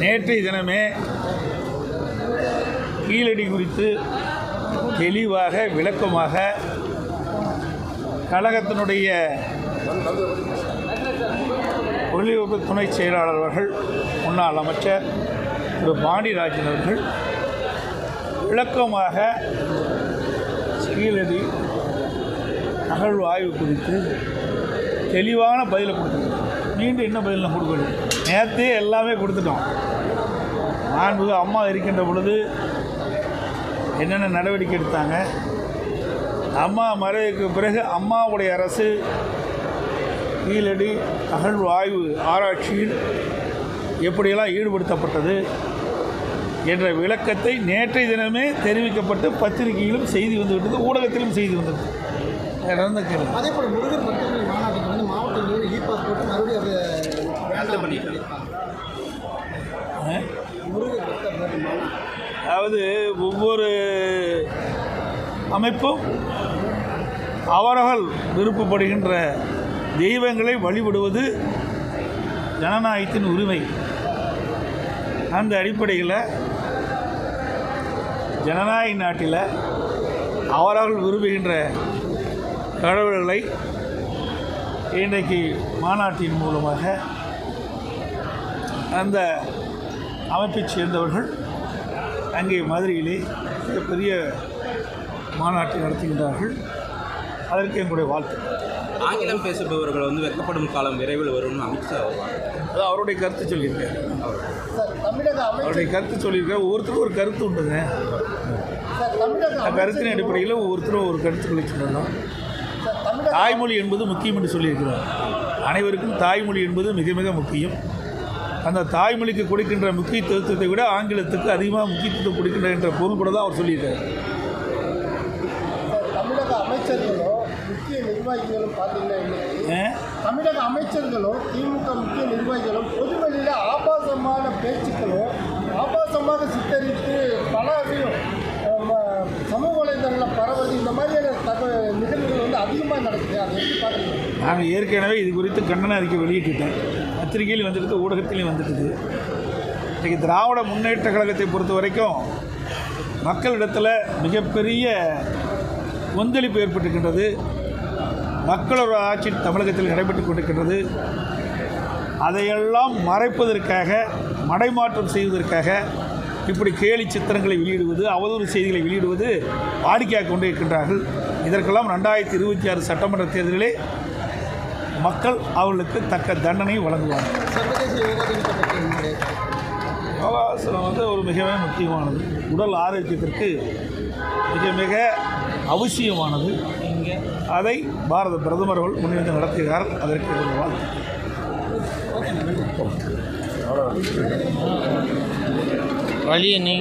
நேற்றைய தினமே கீழடி குறித்து தெளிவாக விளக்கமாக கழகத்தினுடைய தொழில்நுட்ப துணை செயலாளர் அவர்கள் முன்னாள் அமைச்சர் திரு பாண்டிராஜன் அவர்கள் விளக்கமாக கீழடி அகழ்வு ஆய்வு குறித்து தெளிவான பதிலை கொடுத்துருக்கோம் மீண்டும் என்ன பதில் நான் கொடுக்கணும்? நேற்றே எல்லாமே கொடுத்துட்டோம். மாண்புக அம்மா இருக்கின்ற பொழுது என்னென்ன நடவடிக்கை எடுத்தாங்க? அம்மா மறைவுக்கு பிறகு அம்மாவுடைய அரசு கீழடி அகழ்வு ஆய்வு ஆராய்ச்சியில் எப்படியெல்லாம் ஈடுபடுத்தப்பட்டது என்ற விளக்கத்தை நேற்றைய தினமே தெரிவிக்கப்பட்டு பத்திரிகையிலும் செய்தி வந்துவிட்டது ஊடகத்திலும் செய்தி வந்தது நடந்த கேள்வி அதே போல் முருகர் மாநாட்டுக்கு வந்து மாவட்ட இ பாஸ் போட்டு மறுபடியும் அது பண்ணிட்டாங்க. அதாவது ஒவ்வொரு அமைப்பும் அவர்கள் விருப்பப்படுகின்ற தெய்வங்களை வழிபடுவது ஜனநாயகத்தின் உரிமை. அந்த அடிப்படையில் ஜனநாயக நாட்டில் அவரவர்கள் விரும்புகின்ற கடவுள்களை இன்றைக்கு மாநாட்டின் மூலமாக அந்த அமைப்பைச் சேர்ந்தவர்கள் அங்கே மதுரையிலே மிகப்பெரிய மாநாட்டை நடத்துகின்றார்கள். அதற்கு எங்களுடைய வாழ்த்து. ஆங்கிலம் பேசுபவர்கள் வந்து வெட்கப்படும் காலம் விரைவில் வரும்னு அமித்ஷா அது அவருடைய கருத்து சொல்லியிருக்காரு. சார் தமிழக அமைச்சர் அவருடைய கருத்து சொல்லியிருக்காரு. ஒவ்வொருத்தரும் ஒரு கருத்து உண்டுங்க. சார் தமிழக அந்த கருத்தின் அடிப்படையில் ஒவ்வொருத்தரும் ஒரு கருத்துக்களை தமிழக தாய்மொழி என்பது முக்கியம் என்று சொல்லியிருக்கிறார். அனைவருக்கும் தாய்மொழி என்பது மிக மிக முக்கியம். அந்த தாய்மொழிக்கு கொடுக்கின்ற முக்கியத்துவத்தை விட ஆங்கிலத்துக்கு அதிகமாக முக்கியத்துவம் கொடுக்கின்ற என்ற பொருள் கூட தான் அவர் சொல்லியிருக்காரு. தமிழக அமைச்சர்களும் முக்கிய நிர்வாகிகளும் பார்த்தீங்கன்னா தமிழக அமைச்சர்களும் திமுக முக்கிய நிர்வாகிகளும் பொதுவெளியில் ஆபாசமான பேச்சுக்களும் ஆபாசமாக சித்தரித்து பல சமூக வலைதளங்களில் பரவது இந்த மாதிரியான தகவல் நிகழ்வுகள் வந்து அதிகமாக நடக்குது. அதை எப்படி பார்க்குறீங்க? நாங்கள் ஏற்கனவே இது குறித்து கண்டன அறிக்கை வெளியிட்டுட்டேன் பத்திரிகையிலையும் வந்துடுது ஊடகத்திலையும் வந்துடுது இன்றைக்கி திராவிட முன்னேற்ற கழகத்தை பொறுத்த வரைக்கும் மக்களிடத்தில் மிகப்பெரிய கொந்தளிப்பு ஏற்பட்டிருக்கின்றது. மக்களோட ஆட்சி தமிழகத்தில் நடைபெற்றுக் கொண்டிருக்கின்றது. அதையெல்லாம் மறைப்பதற்காக மடைமாற்றம் செய்வதற்காக இப்படி கேலி சித்திரங்களை வெளியிடுவது அவதூறு செய்திகளை வெளியிடுவது வாடிக்கையாக கொண்டு இருக்கின்றார்கள் இதற்கெல்லாம் ரெண்டாயிரத்தி இருபத்தி ஆறு சட்டமன்ற தேர்தலிலே மக்கள் அவர்களுக்கு தக்க தண்டனை உங்களுடைய யோகாசனம் வந்து ஒரு மிகவும் முக்கியமானது. உடல் ஆரோக்கியத்திற்கு மிக மிக அவசியமானது. அதை பாரத பிரதமர் அவர்கள் முன்னிருந்து நடத்துகிறார் அதற்கு வாழ்த்து வழியை நீ